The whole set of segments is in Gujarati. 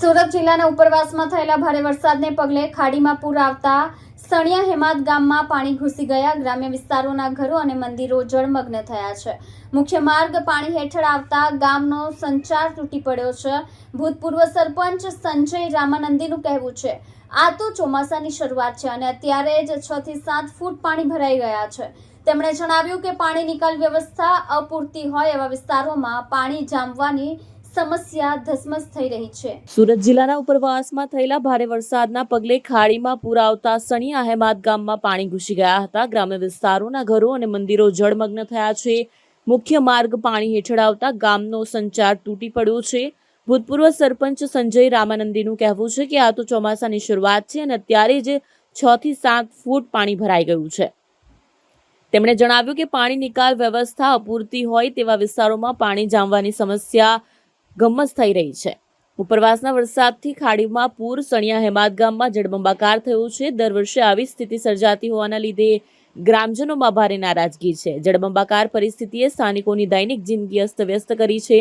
સુરત જિલ્લાના ઉપરવાસમાં થયેલા ભારે વરસાદને પગલે ખાડીમાં પૂર આવતા સણિયા હેમાદ ગામમાં પાણી ઘૂસી ગયા. ગ્રામ્ય વિસ્તારોના ઘરો અને મંદિરો જળમગ્ન થયા છે. મુખ્ય માર્ગ પાણી હેઠળ આવતા ગામનો સંચાર તૂટી પડ્યો છે. ભૂતપૂર્વ સરપંચ સંજય રામાનંદીનું કહેવું છે, આ તો ચોમાસાની શરૂઆત છે અને અત્યારે જ છ થી સાત ફૂટ પાણી ભરાઈ ગયા છે. તેમણે જણાવ્યું કે પાણી નિકાલ વ્યવસ્થા અપૂરતી હોય એવા વિસ્તારોમાં પાણી જામવાની સમસ્યા ધસમસ થઈ રહી છે. સુરત જિલ્લાના ઉપરવાસમાં થયેલા ભારે વરસાદના પગલે ખાડીમાં પૂર આવતા સણી અહેમાદ ગામમાં પાણી ઘૂસી ગયા હતા. ગ્રામ્ય વિસ્તારોના ઘરો અને મંદિરો જળમગ્ન થયા છે. મુખ્ય માર્ગ પાણી હેઠળ આવતા ગામનો સંચાર તૂટી પડ્યો છે. ભૂતપૂર્વ સરપંચ સંજય રામાનંદીનું કહેવું છે કે આ તો ચોમાસાની શરૂઆત છે અને અત્યારે જ છ થી સાત ફૂટ પાણી ભરાઈ ગયું છે. તેમણે જણાવ્યું કે પાણી નિકાલ વ્યવસ્થા અપૂરતી હોય તેવા વિસ્તારોમાં પાણી જામવાની સમસ્યા ગમસ થઈ રહી છે. ઉપરવાસના વરસાદથી ખાડીમાં પૂર, સણિયા હેમાદ ગામમાં જળબંબાકાર થયું છે. દર વર્ષે આવી સ્થિતિ સર્જાતી હોવાના લીધે ગ્રામજનોમાં ભારે નારાજગી છે. જળબંબાકાર પરિસ્થિતિએ સ્થાનિકોની દૈનિક જિંદગી અસ્તવ્યસ્ત કરી છે.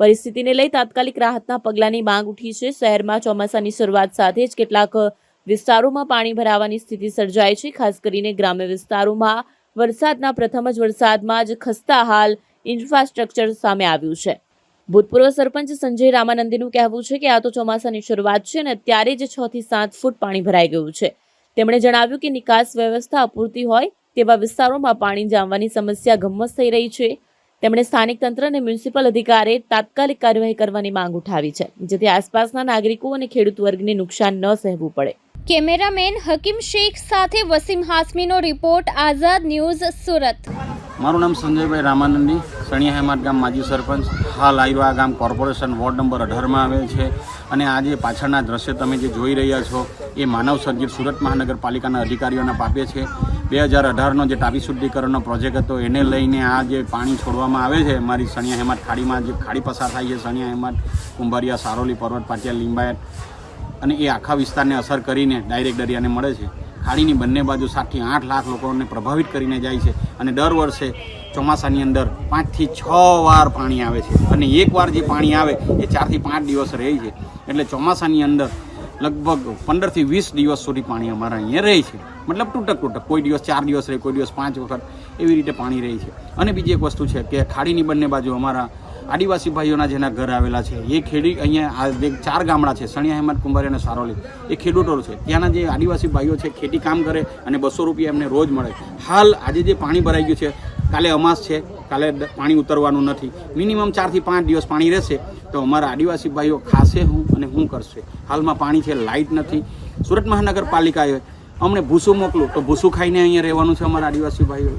પરિસ્થિતિને લઈ તાત્કાલિક રાહતના પગલાંની માંગ ઉઠી છે. શહેરમાં ચોમાસાની શરૂઆત સાથે જ કેટલાક વિસ્તારોમાં પાણી ભરાવાની સ્થિતિ સર્જાય છે. ખાસ કરીને ગ્રામ્ય વિસ્તારોમાં વરસાદના પ્રથમ જ વરસાદમાં જ ખસ્તા હાલ ઇન્ફ્રાસ્ટ્રક્ચર સામે આવ્યું છે. ભૂતપૂર્વ સરપંચ સંજય રામાનંદીનું કહેવું છે કે આ તો ચોમાસાની શરૂઆત છે અને અત્યારે જ છ થી સાત ફૂટ પાણી ભરાઈ ગયું છે. તેમણે જણાવ્યું કે નિકાસ વ્યવસ્થા અપૂરતી હોય તેવા વિસ્તારોમાં પાણી જામવાની સમસ્યા ગમ્મત થઈ રહી છે. તેમણે સ્થાનિક તંત્ર અને મ્યુનિસિપલ અધિકારીએ તાત્કાલિક કાર્યવાહી કરવાની માંગ ઉઠાવી છે, જેથી આસપાસના નાગરિકો અને ખેડૂત વર્ગને નુકસાન ન સહેવું પડે. કેમેરામેન હકીમ શેખ સાથે વસીમ હાસમીનો રિપોર્ટ, આઝાદ ન્યૂઝ સુરત. મારું નામ સંજયભાઈ રામાનંદી સણિયા હેમાત ગામ માજી સરપંચ. હાલ આવ્યું આ ગામ કોર્પોરેશન વોર્ડ નંબર અઢારમાં આવેલ છે અને આજે પાછળના દ્રશ્ય તમે જે જોઈ રહ્યા છો, એ માનવ સર્જિત સુરત મહાનગરપાલિકાના અધિકારીઓના પાપે છે. બે હજાર અઢારનો જે ટાપી શુદ્ધિકરણનો પ્રોજેક્ટ હતો, એને લઈને આ જે પાણી છોડવામાં આવે છે, મારી સણિયા હેમાદ ખાડીમાં જે ખાડી પસાર થાય છે સણિયા હેમાત કુંભારિયા, સારોલી, પર્વત, પાટિયા, લીંબાયત, અને એ આખા વિસ્તારને અસર કરીને ડાયરેક્ટ દરિયાને મળે છે. ખાડીની બંને બાજુ સાતથી આઠ લાખ લોકોને પ્રભાવિત કરીને જાય છે અને દર વર્ષે ચોમાસાની અંદર પાંચથી છ વાર પાણી આવે છે. અને એક વાર જે પાણી આવે, એ ચારથી પાંચ દિવસ રહે છે. એટલે ચોમાસાની અંદર લગભગ પંદરથી વીસ દિવસ સુધી પાણી અમારા અહીંયા રહે છે. મતલબ તૂટક તૂટક. કોઈ દિવસ ચાર દિવસ રહે, કોઈ દિવસ પાંચ વખત. એવી રીતે પાણી રહે છે. અને બીજી એક વસ્તુ છે કે ખાડીની બંને બાજુ અમારા આદિવાસી ભાઈઓના જેના ઘર આવેલા છે, એ ખેડી અહીંયા આ ચાર ગામડા છે, સણિયા, હેમત, કુંભારી અને સારોલી, એ ખેડૂતો છે. ત્યાંના જે આદિવાસી ભાઈઓ છે, ખેતી કામ કરે અને બસો રૂપિયા એમને રોજ મળે. હાલ આજે જે પાણી ભરાઈ ગયું છે, કાલે અમાસ છે, કાલે પાણી ઉતરવાનું નથી. મિનિમમ ચારથી પાંચ દિવસ પાણી રહેશે, તો અમારા આદિવાસી ભાઈઓ ખાશે હું અને હું કરશે. હાલમાં પાણી છે લાઇટ નથી. સુરત મહાનગરપાલિકાએ અમને ભૂસું મોકલું તો ભૂસું ખાઈને અહીંયા રહેવાનું છે અમારા આદિવાસી ભાઈઓ.